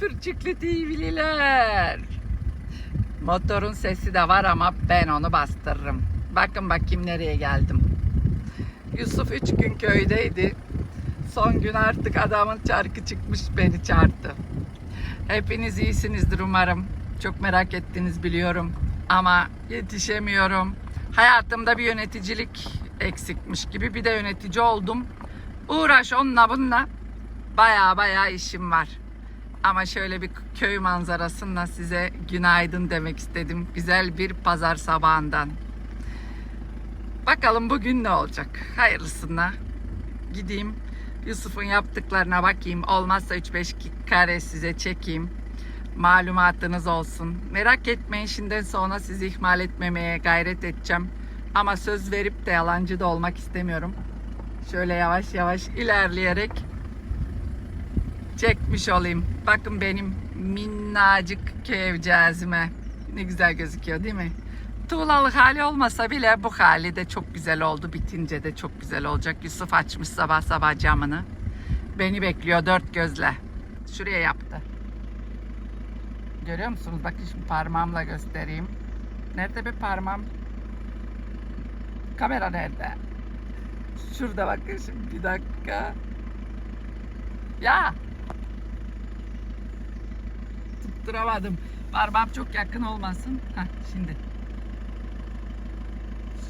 Pırçıklı TV'liler. Motorun sesi de var ama ben onu bastırırım. Bakın bakayım nereye geldim. Yusuf üç gün köydeydi. Son gün artık adamın çarkı çıkmış beni çağırdı. Hepiniz iyisinizdir umarım. Çok merak ettiniz biliyorum. Ama yetişemiyorum. Hayatımda bir yöneticilik eksikmiş gibi bir de yönetici oldum. Uğraş onunla bununla. Baya baya işim var. Ama şöyle bir köy manzarasında size günaydın demek istedim. Güzel bir pazar sabahından. Bakalım bugün ne olacak? Hayırlısına gideyim. Yusuf'un yaptıklarına bakayım. Olmazsa 3-5 kare size çekeyim. Malumatınız olsun. Merak etmeyin şimdiden sonra sizi ihmal etmemeye gayret edeceğim. Ama söz verip de yalancı da olmak istemiyorum. Şöyle yavaş yavaş ilerleyerek çekmiş olayım. Bakın benim minnacık kevcazime. Ne güzel gözüküyor değil mi? Tuğlalık hali olmasa bile bu hali de çok güzel oldu. Bitince de çok güzel olacak. Yusuf açmış sabah sabah camını. Beni bekliyor dört gözle. Şuraya yaptı. Görüyor musunuz? Bakın şimdi parmağımla göstereyim. Nerede bir parmağım? Kamera nerede? Şurada bakın şimdi bir dakika. Ya. Tutturamadım. Parmağım çok yakın olmasın. Hah şimdi.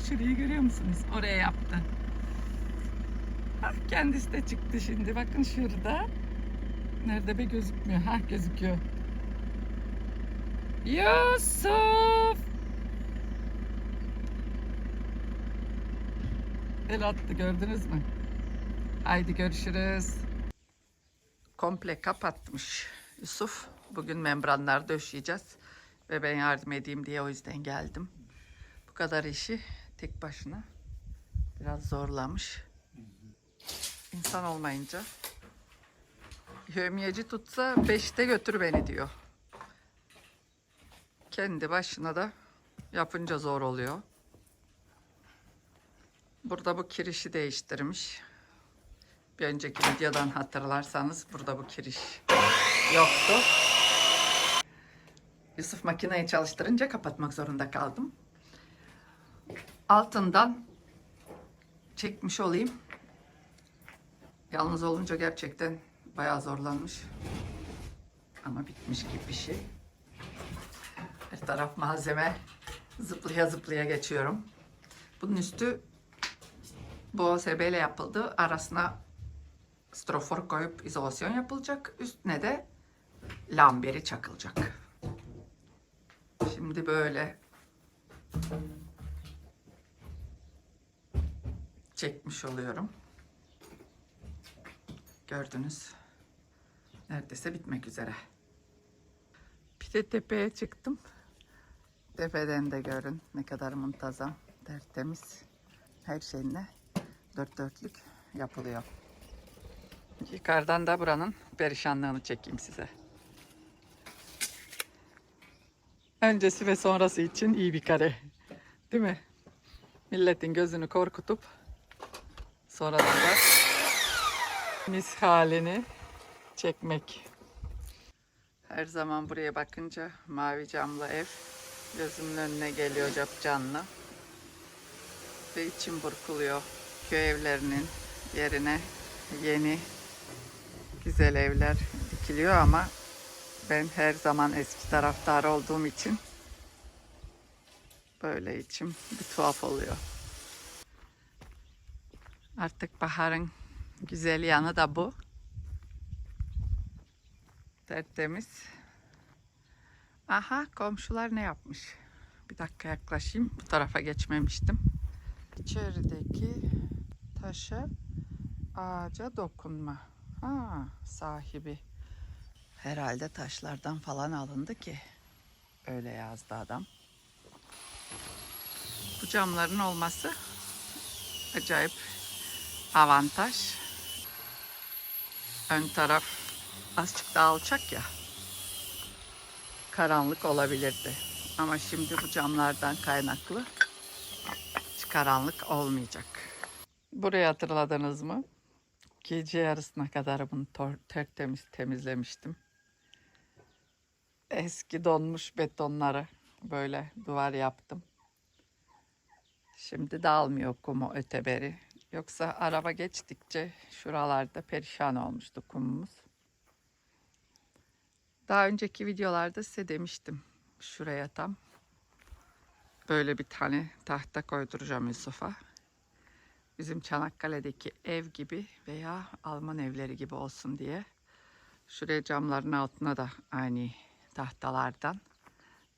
Şurayı görüyor musunuz? Oraya yaptı. Ha, kendisi de çıktı şimdi. Bakın şurada. Nerede be gözükmüyor? Ha gözüküyor. Yusuf! El attı gördünüz mü? Haydi görüşürüz. Komple kapatmış Yusuf. Bugün membranlar döşeyeceğiz. Ve ben yardım edeyim diye o yüzden geldim. Bu kadar işi tek başına biraz zorlamış. İnsan olmayınca. Yövmiyeci tutsa beşte götür beni diyor. Kendi başına da yapınca zor oluyor. Burada bu kirişi değiştirmiş. Bir önceki videodan hatırlarsanız burada bu kiriş yoktu. Yusuf makineyi çalıştırınca kapatmak zorunda kaldım. Altından çekmiş olayım. Yalnız olunca gerçekten bayağı zorlanmış. Ama bitmiş gibi bir şey. Her taraf malzeme. Zıplaya zıplaya geçiyorum. Bunun üstü OSB ile yapıldı. Arasına strofor koyup izolasyon yapılacak. Üstüne de lamberi çakılacak. Şimdi böyle çekmiş oluyorum. Gördünüz. Neredeyse bitmek üzere. Bir de tepeye çıktım. Tepeden de görün ne kadar muntazam, tertemiz. Her şeyine dört dörtlük yapılıyor. Yukarıdan da buranın perişanlığını çekeyim size. Öncesi ve sonrası için iyi bir kare. Değil mi? Milletin gözünü korkutup sonradan da mis halini çekmek. Her zaman buraya bakınca mavi camlı ev gözümün önüne geliyor cap canlı. Ve içim burkuluyor. Köy evlerinin yerine yeni güzel evler dikiliyor ama ben her zaman eski taraftar olduğum için böyle içim bir tuhaf oluyor. Artık baharın güzel yanı da bu. Tertemiz. Aha komşular ne yapmış? Bir dakika yaklaşayım. Bu tarafa geçmemiştim. İçerideki taşa ağaca dokunma. Ha, sahibi. Herhalde taşlardan falan alındı ki. Öyle yazdı adam. Bu camların olması acayip avantaj. Ön taraf azıcık daha alçak ya. Karanlık olabilirdi. Ama şimdi bu camlardan kaynaklı hiç karanlık olmayacak. Burayı hatırladınız mı? Gece yarısına kadar bunu tertemiz temizlemiştim. Eski donmuş betonları böyle duvar yaptım. Şimdi dağılmıyor kumu öteberi. Yoksa araba geçtikçe şuralarda perişan olmuştu kumumuz. Daha önceki videolarda size demiştim. Şuraya tam böyle bir tane tahta koyduracağım Yusuf'a. Bizim Çanakkale'deki ev gibi veya Alman evleri gibi olsun diye. Şuraya camların altına da aynı tahtalardan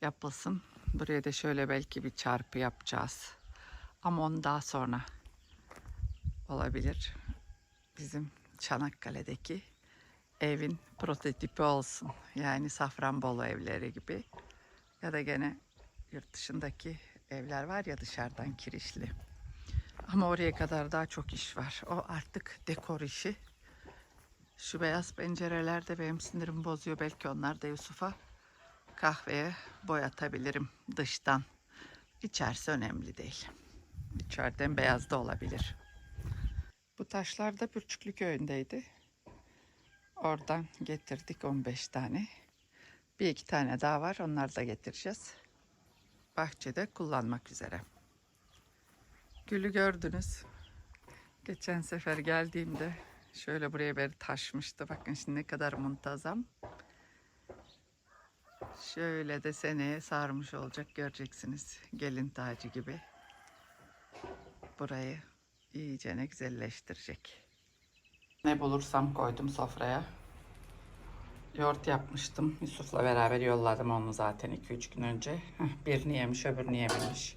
yapılsın. Buraya da şöyle belki bir çarpı yapacağız. Ama onu daha sonra olabilir. Bizim Çanakkale'deki evin prototipi olsun. Yani Safranbolu evleri gibi. Ya da gene yurt dışındaki evler var ya dışarıdan kirişli. Ama oraya kadar daha çok iş var. O artık dekor işi. Şu beyaz pencereler de benim sinirimi bozuyor. Belki onlar da Yusuf'a kahveye boyatabilirim dıştan. İçerisi önemli değil. İçeriden beyaz da olabilir. Bu taşlar da Pürçüklü köyündeydi. Oradan getirdik 15 tane. Bir iki tane daha var. Onları da getireceğiz. Bahçede kullanmak üzere. Gülü gördünüz. Geçen sefer geldiğimde şöyle buraya beri taşmıştı. Bakın şimdi ne kadar muntazam. Şöyle de seneye sarmış olacak göreceksiniz. Gelin tacı gibi. Burayı iyice ne güzelleştirecek. Ne bulursam koydum sofraya. Yoğurt yapmıştım. Yusuf'la beraber yolladım onu zaten 2-3 gün önce. Birini yemiş öbürünü yememiş.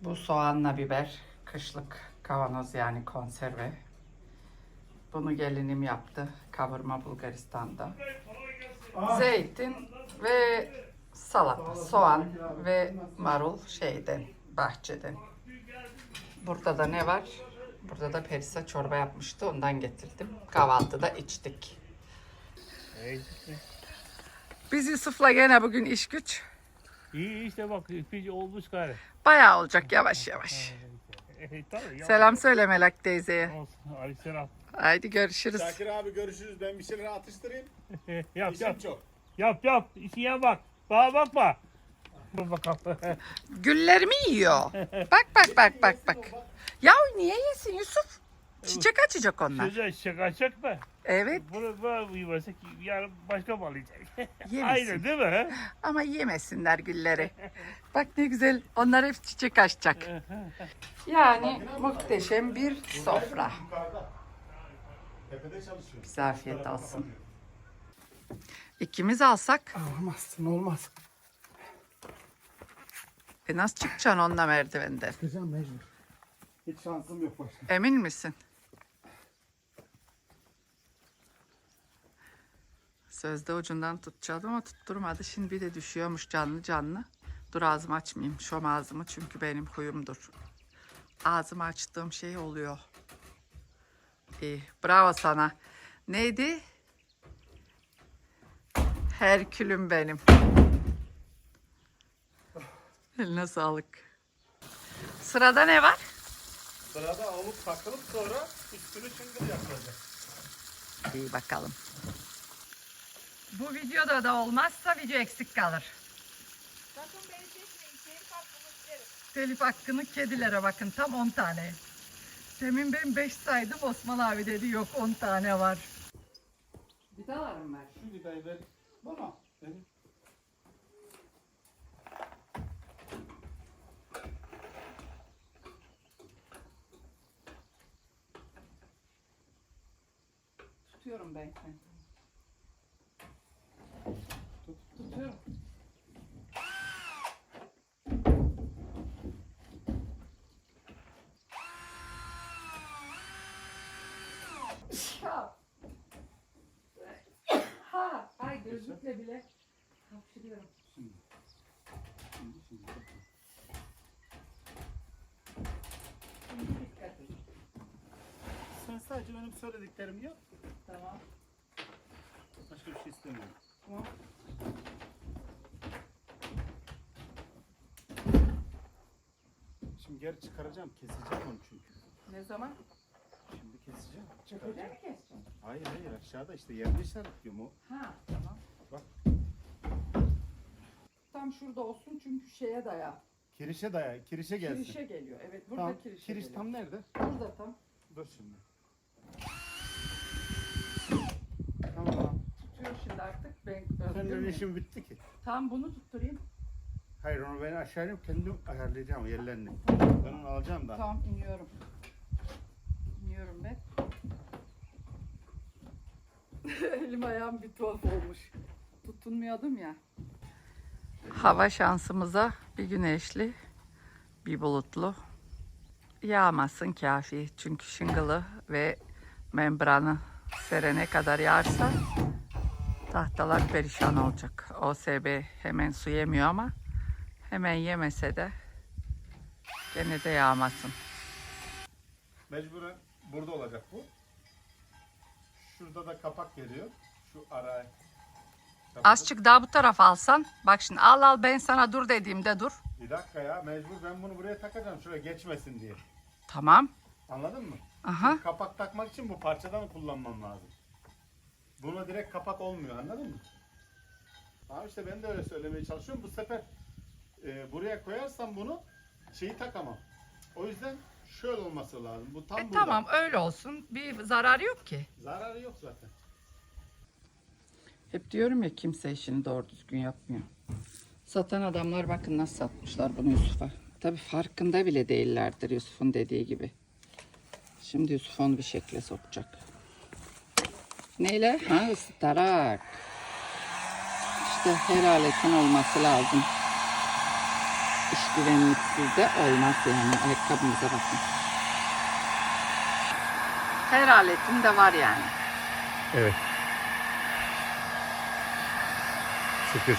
Bu soğanla biber, kışlık kavanoz yani konserve. Bunu gelinim yaptı. Kavurma Bulgaristan'da. Zeytin ve salata, soğan ve marul şeyden, bahçeden. Burada da ne var? Burada da Perisa çorba yapmıştı. Ondan getirdim. Kahvaltıda içtik. Biz Yusuf'la gene bugün iş güç. İyi işte bak ipici olmuş gari. Bayağı olacak yavaş yavaş. E. Selam söyle Melek teyzeye. Olsun. Aleykümselam. Haydi görüşürüz. Şakir abi görüşürüz. Ben bir şeyler atıştırayım. yap İşim yap. çok. Yap yap. İşine bak. Bana bakma. Dur bakalım. Güllerimi yiyor. Bak bak bak bak bak. Ya niye yesin Yusuf? Çiçek açacak onlar. Şöyle şaka çekme. Evet Bunu böyle uyumasak yarın başka mı alacak? Yemesin. Aynen değil mi? ama yemesinler gülleri. Bak ne güzel onlar hep çiçek açacak. Yani muhteşem bir sofra. Tepede çalışıyor. Bize afiyet olsun. İkimiz alsak Olmazsın olmaz. e nasıl çıkacaksın onunla merdivenden? Kızım mecbur. Hiç şansım yok başka. Emin misin? Sözde ucundan tutacaktım ama tutturmadı. Şimdi bir de düşüyormuş canlı canlı. Dur ağzımı açmayayım. Şom ağzımı çünkü benim huyumdur. Ağzımı açtığım şey oluyor. İyi. Bravo sana. Neydi? Herkülüm benim. Eline sağlık. Sırada ne var? Sırada alıp takılıp sonra üstünü çıngır yapılacak. İyi bakalım. Bu videoda da olmazsa video eksik kalır. Sakın beni çekmeyin. Telif hakkını kedilere bakın tam 10 tane. Demin ben 5 saydım Osman abi dedi yok 10 tane var. Vidalarım var. Şu vidayı ver. Bana. Tutuyorum ben seni. Tut, tutuyorum. Ha. Ha, ay gözlükle bile hapşırıyorum. Şimdi, şimdi. Şimdi dikkat et. Sen sadece benim söylediklerimi yap. Tamam. Başka bir şey istemiyorum. Tamam. Şimdi geri çıkaracağım. Keseceğim onu çünkü. Ne zaman? Şimdi Keseceğim. Öyle mi keseceğim? Hayır hayır aşağıda işte yerde işaretliyorum o. Ha tamam. Bak. Tam şurada olsun çünkü şeye daya. Kirişe daya, kirişe gelsin. Kirişe geliyor. Evet burada Tamam. kirişe Kiriş geliyor. tam nerede? Burada tam. Dur şimdi. Tamam. Tutuyor şimdi artık. Ben Senin mü? işim bitti ki. Tam bunu tutturayım. Hayır onu ben aşağı inip kendim ayarlayacağım yerlerini. Ben onu alacağım da. Tamam iniyorum. İniyorum ben. Elim ayağım bir tuhaf olmuş. Tutunmuyordum ya. Hava şansımıza bir güneşli, bir bulutlu. Yağmasın kafi. Çünkü şıngılı ve membranı serene kadar yağarsa tahtalar perişan olacak. OSB hemen su yemiyor ama hemen yemese de gene de yağmasın. Mecburen burada olacak bu. Şurada da kapak geliyor. Şu ara. Azıcık daha bu tarafa alsan. Bak şimdi al al ben sana dur dediğimde dur. Bir dakika ya mecbur ben bunu buraya takacağım şuraya geçmesin diye. Tamam. Anladın mı? Aha. Kapak takmak için bu parçadan kullanmam lazım. Buna direkt kapak olmuyor anladın mı? Tamam işte ben de öyle söylemeye çalışıyorum. Bu sefer e, buraya koyarsam bunu şeyi takamam. O yüzden şöyle olması lazım. Bu tam E, burada. tamam öyle olsun. Bir zararı yok ki. Zararı yok zaten. Hep diyorum ya kimse işini doğru düzgün yapmıyor. Satan adamlar bakın nasıl satmışlar bunu Yusuf'a. Tabi farkında bile değillerdir Yusuf'un dediği gibi. Şimdi Yusuf onu bir şekle sokacak. Neyle? Ha ısıtarak. İşte her aletin olması lazım. İş güvenliksiz de olmaz yani. Ayakkabımıza bakın. Her aletin de var yani. Evet. Şükür.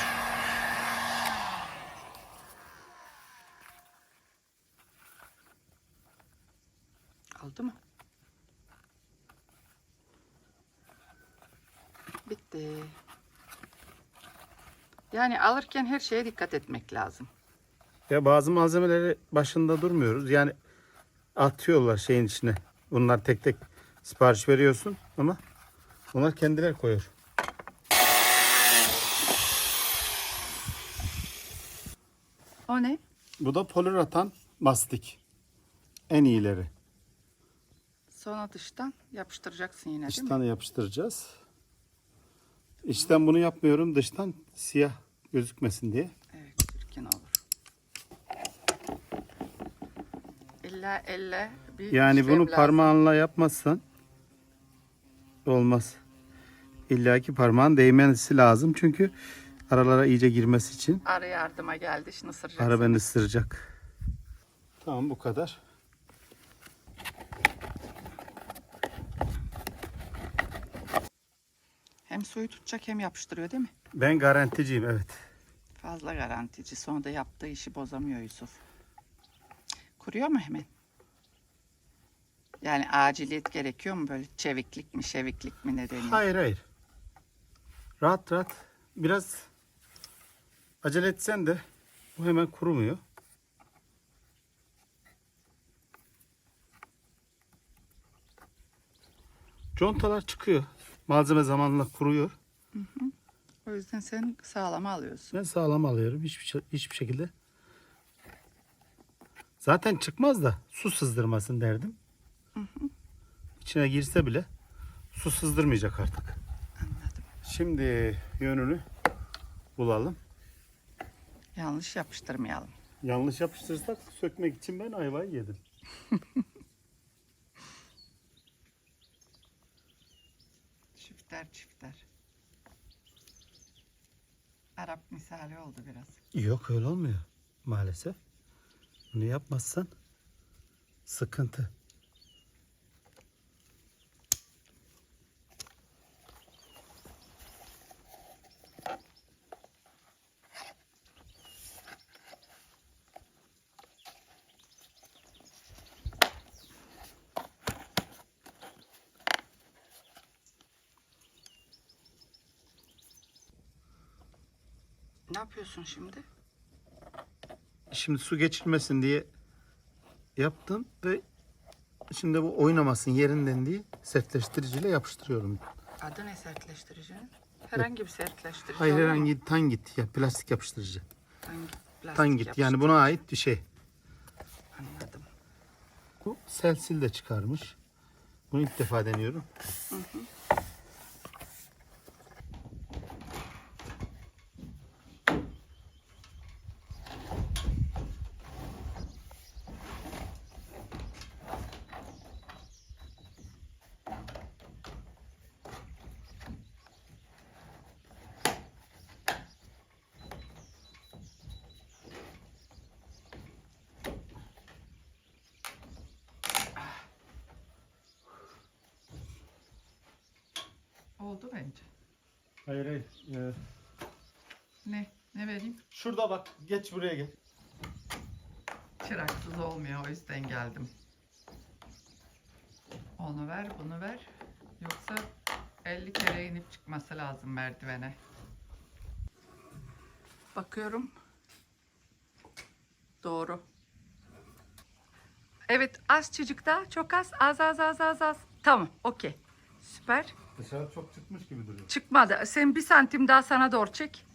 Aldı mı? Bitti. Yani alırken her şeye dikkat etmek lazım. Ya bazı malzemeleri başında durmuyoruz. Yani atıyorlar şeyin içine. Bunlar tek tek sipariş veriyorsun ama onlar kendileri koyuyor. O ne? Bu da poliratan mastik. En iyileri. Sonra dıştan yapıştıracaksın yine değil mi? Dıştan yapıştıracağız. İçten bunu yapmıyorum. Dıştan siyah gözükmesin diye. Evet, çirkin olur. İlla elle bir Yani işlem bunu lazım. parmağınla yapmazsan olmaz. İlla ki parmağın değmesi lazım çünkü aralara iyice girmesi için Arı yardıma geldi, şimdi ısıracaksın. ara beni ısıracak. Tamam bu kadar. Hem suyu tutacak hem yapıştırıyor değil mi? Ben garanticiyim evet. Fazla garantici. Sonra da yaptığı işi bozamıyor Yusuf. Kuruyor mu hemen? Yani aciliyet gerekiyor mu böyle çeviklik mi şeviklik mi ne deniyor? Hayır hayır. Rahat rahat. Biraz acele etsen de bu hemen kurumuyor. Contalar çıkıyor. Malzeme zamanla kuruyor. O yüzden sen sağlama alıyorsun. Ben sağlam alıyorum hiçbir, şey- hiçbir şekilde. Zaten çıkmaz da su sızdırmasın derdim. İçine girse bile su sızdırmayacak artık. Anladım. Şimdi yönünü bulalım. Yanlış yapıştırmayalım. Yanlış yapıştırırsak sökmek için ben ayvayı yedim. Çifter çifter. Arap misali oldu biraz. Yok öyle olmuyor maalesef. Bunu yapmazsan sıkıntı. Ne yapıyorsun şimdi? Şimdi su geçirmesin diye yaptım ve şimdi bu oynamasın yerinden diye sertleştiriciyle yapıştırıyorum. Adı ne sertleştiricinin? Herhangi bir sertleştirici. Hayır mu? herhangi tangit ya plastik yapıştırıcı. Hangi plastik Tangit yani buna ait bir şey. Anladım. Bu selsil de çıkarmış. Bunu ilk defa deniyorum. Oldu bence. Hayır hayır. Ee, Ne? Ne vereyim? şurada bak geç buraya gel. Çıraksız olmuyor o yüzden geldim. Onu ver, bunu ver. Yoksa 50 kere inip çıkması lazım merdivene. Bakıyorum. Doğru. Evet az çocuk daha çok az az az az az az. Tamam okey. Süper. Dışarı çok çıkmış gibi duruyor. Çıkmadı. Sen bir santim daha sana doğru çek.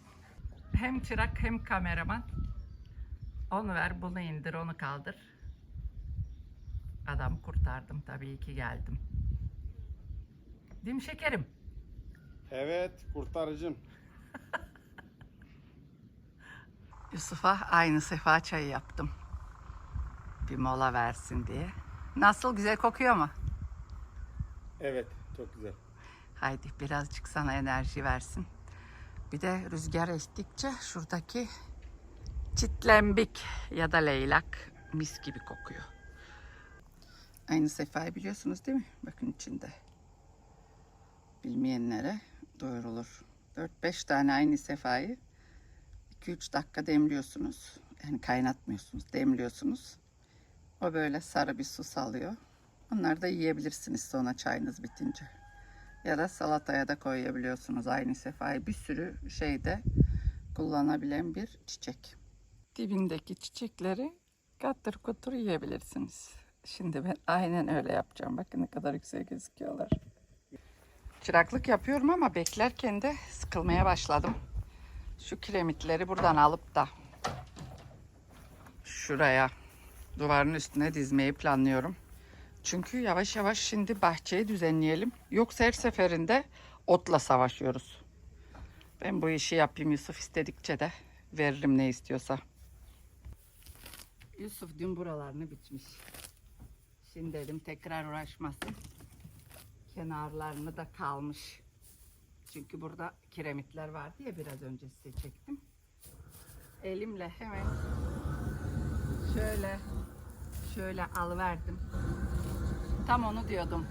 Hem çırak hem kameraman. Onu ver, bunu indir, onu kaldır. Adam kurtardım tabii ki geldim. Değil mi şekerim? Evet kurtarıcım. Yusuf'a aynı sefa çayı yaptım. Bir mola versin diye. Nasıl güzel kokuyor mu? Evet çok güzel. Haydi birazcık sana enerji versin. Bir de rüzgar estikçe şuradaki çitlembik ya da leylak mis gibi kokuyor. Aynı sefayı biliyorsunuz değil mi? Bakın içinde. Bilmeyenlere duyurulur. 4-5 tane aynı sefayı 2-3 dakika demliyorsunuz. Yani kaynatmıyorsunuz, demliyorsunuz. O böyle sarı bir su salıyor. Onları da yiyebilirsiniz sonra çayınız bitince. Ya da salataya da koyabiliyorsunuz aynı sefayı. Bir sürü şeyde kullanabilen bir çiçek. Dibindeki çiçekleri katır kutur yiyebilirsiniz. Şimdi ben aynen öyle yapacağım. Bakın ne kadar güzel gözüküyorlar. Çıraklık yapıyorum ama beklerken de sıkılmaya başladım. Şu kiremitleri buradan alıp da şuraya duvarın üstüne dizmeyi planlıyorum. Çünkü yavaş yavaş şimdi bahçeyi düzenleyelim. Yoksa her seferinde otla savaşıyoruz. Ben bu işi yapayım Yusuf istedikçe de veririm ne istiyorsa. Yusuf dün buralarını biçmiş. Şimdi dedim tekrar uğraşmasın. Kenarlarını da kalmış. Çünkü burada kiremitler vardı ya biraz önce size çektim. Elimle hemen şöyle şöyle alıverdim. Tam onu diyordum.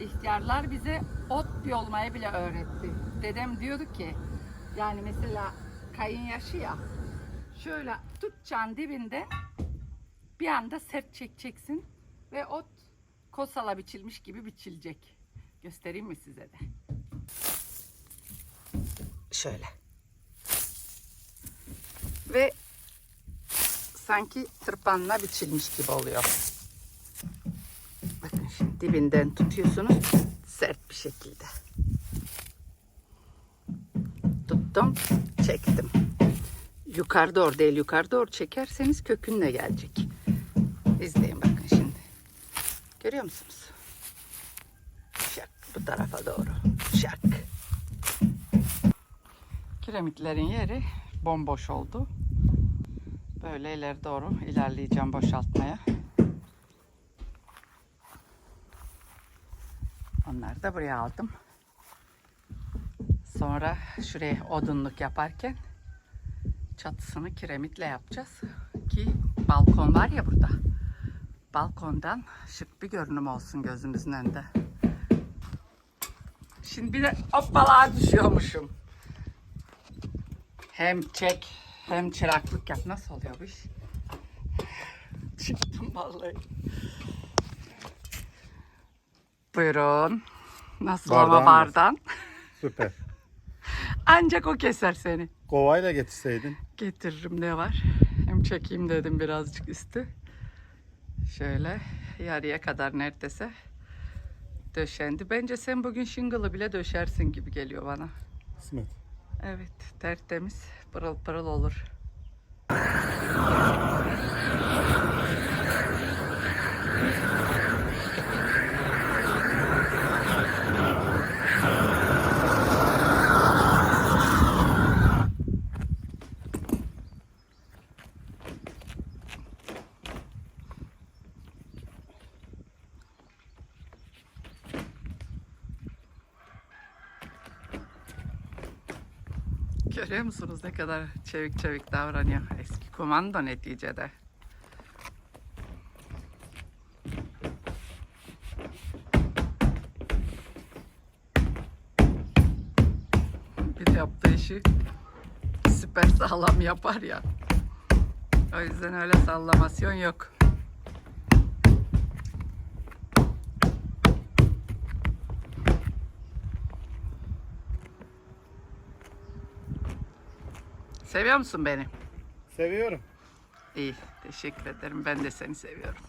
İhtiyarlar bize ot yolmayı bile öğretti. Dedem diyordu ki yani mesela kayın yaşı ya şöyle tutacaksın dibinde bir anda sert çekeceksin ve ot kosala biçilmiş gibi biçilecek. Göstereyim mi size de? Şöyle. Ve sanki tırpanla biçilmiş gibi oluyor. Dibinden tutuyorsunuz sert bir şekilde. Tuttum, çektim. Yukarı doğru değil, yukarı doğru çekerseniz kökünle gelecek. İzleyin bakın şimdi. Görüyor musunuz? Şak bu tarafa doğru. Şak. Kiremitlerin yeri bomboş oldu. Böyle ileri doğru ilerleyeceğim boşaltmaya. Onları da buraya aldım. Sonra şuraya odunluk yaparken çatısını kiremitle yapacağız. Ki balkon var ya burada. Balkondan şık bir görünüm olsun gözümüzün önünde. Şimdi bir de hoppala düşüyormuşum. Hem çek hem çıraklık yap. Nasıl oluyor bu iş? Çıktım vallahi. Buyurun. Nasıl ama Bardağın bardan? Süper. Ancak o keser seni. Kovayla getirseydin. Getiririm ne var. Hem çekeyim dedim birazcık üstü. Şöyle yarıya kadar neredeyse döşendi. Bence sen bugün şıngılı bile döşersin gibi geliyor bana. Kısmet. Evet, tertemiz, pırıl pırıl olur. Görüyor musunuz ne kadar çevik çevik davranıyor. Eski komando neticede. Bir yaptığı işi süper sağlam yapar ya. O yüzden öyle sallamasyon yok. Seviyor musun beni? Seviyorum. İyi, teşekkür ederim. Ben de seni seviyorum.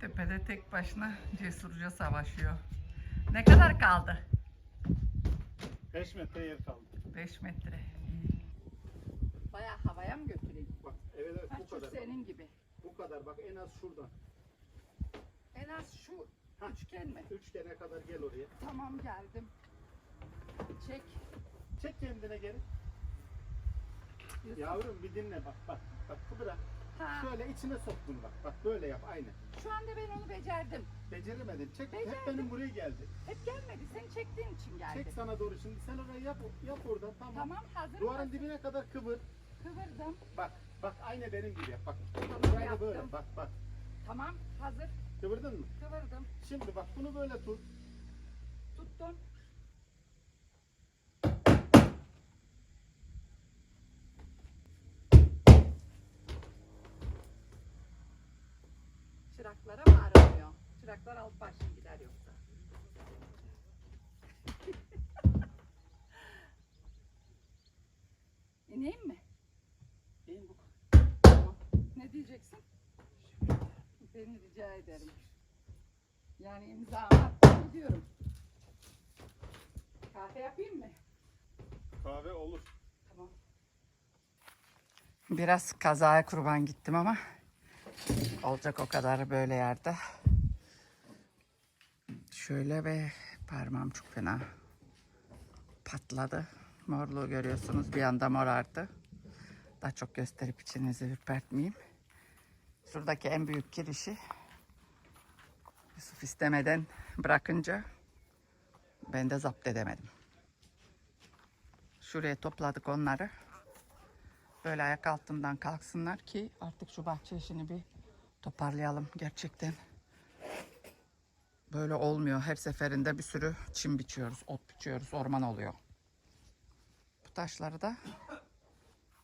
Tepede tek başına cesurca savaşıyor. Ne kadar kaldı? 5 metre yer kaldı. 5 metre. Bayağı havaya mı götüreyim? Bak evet evet Ha, bu kadar. senin gibi. Bu kadar bak en az şuradan. En az şu üçgen mi? Üçgene kadar gel oraya. Tamam geldim. Çek. Çek kendine geri. Yavrum bir dinle bak bak. Bak kıvıra. Ha, Şöyle içine soktun bak. Bak böyle yap aynı. şu anda ben onu becerdim. Beceremedin. Çek. Hep Becerdim. benim buraya geldi. Hep gelmedi. Seni çektiğin için geldi. Çek sana doğru şimdi. Sen orayı yap. Yap oradan tamam. Tamam hazır Duvarın mısın? dibine kadar kıvır. Kıvırdım. Bak. Bak aynı benim gibi yap. Bak. Tamam, Burayı da yaptım. böyle. Bak bak. Tamam hazır. Kıvırdın mı? Kıvırdım. Şimdi bak bunu böyle tut. Tuttum. Çıraklar alt başlı gider yoksa. İneyim mi? İn bu. Tamam. Ne diyeceksin? Beni rica ederim. Yani imzamı attım gidiyorum. Kahve yapayım mı? Kahve olur. Tamam. Biraz kazaya kurban gittim ama olacak o kadar böyle yerde. Şöyle ve parmağım çok fena patladı. Morluğu görüyorsunuz bir anda morardı. Daha çok gösterip içinizi ürpertmeyeyim. Şuradaki en büyük girişi Yusuf istemeden bırakınca ben de zapt edemedim. Şuraya topladık onları. Böyle ayak altından kalksınlar ki artık şu bahçe işini bir toparlayalım gerçekten. Böyle olmuyor. Her seferinde bir sürü çim biçiyoruz, ot biçiyoruz, orman oluyor. Bu taşları da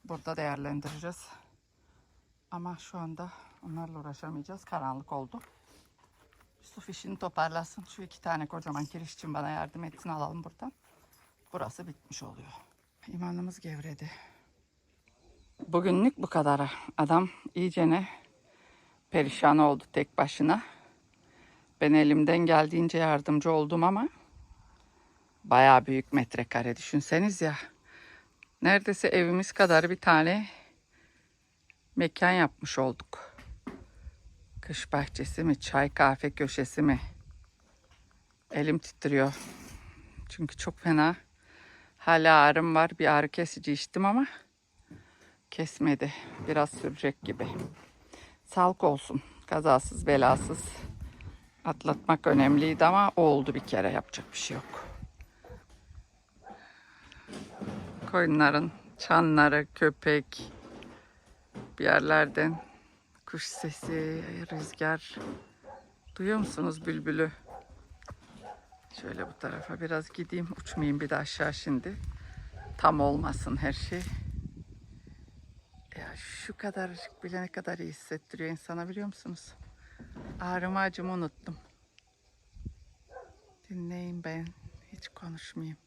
burada değerlendireceğiz. Ama şu anda onlarla uğraşamayacağız. Karanlık oldu. Yusuf işini toparlasın. Şu iki tane kocaman kiriş için bana yardım etsin alalım buradan. Burası bitmiş oluyor. İmanımız gevredi. Bugünlük bu kadar. Adam iyicene perişan oldu tek başına. Ben elimden geldiğince yardımcı oldum ama bayağı büyük metrekare düşünseniz ya. Neredeyse evimiz kadar bir tane mekan yapmış olduk. Kış bahçesi mi, çay kahve köşesi mi? Elim titriyor. Çünkü çok fena Hala ağrım var. Bir ağrı kesici içtim ama kesmedi. Biraz sürecek gibi. Sağlık olsun. Kazasız belasız atlatmak önemliydi ama oldu bir kere. Yapacak bir şey yok. Koyunların çanları, köpek, bir yerlerden kuş sesi, rüzgar. Duyuyor musunuz bülbülü? Şöyle bu tarafa biraz gideyim. Uçmayayım bir de aşağı şimdi. Tam olmasın her şey. Ya şu kadarcık bile ne kadar iyi hissettiriyor insana biliyor musunuz? Ağrımı acımı unuttum. Dinleyin ben. Hiç konuşmayayım.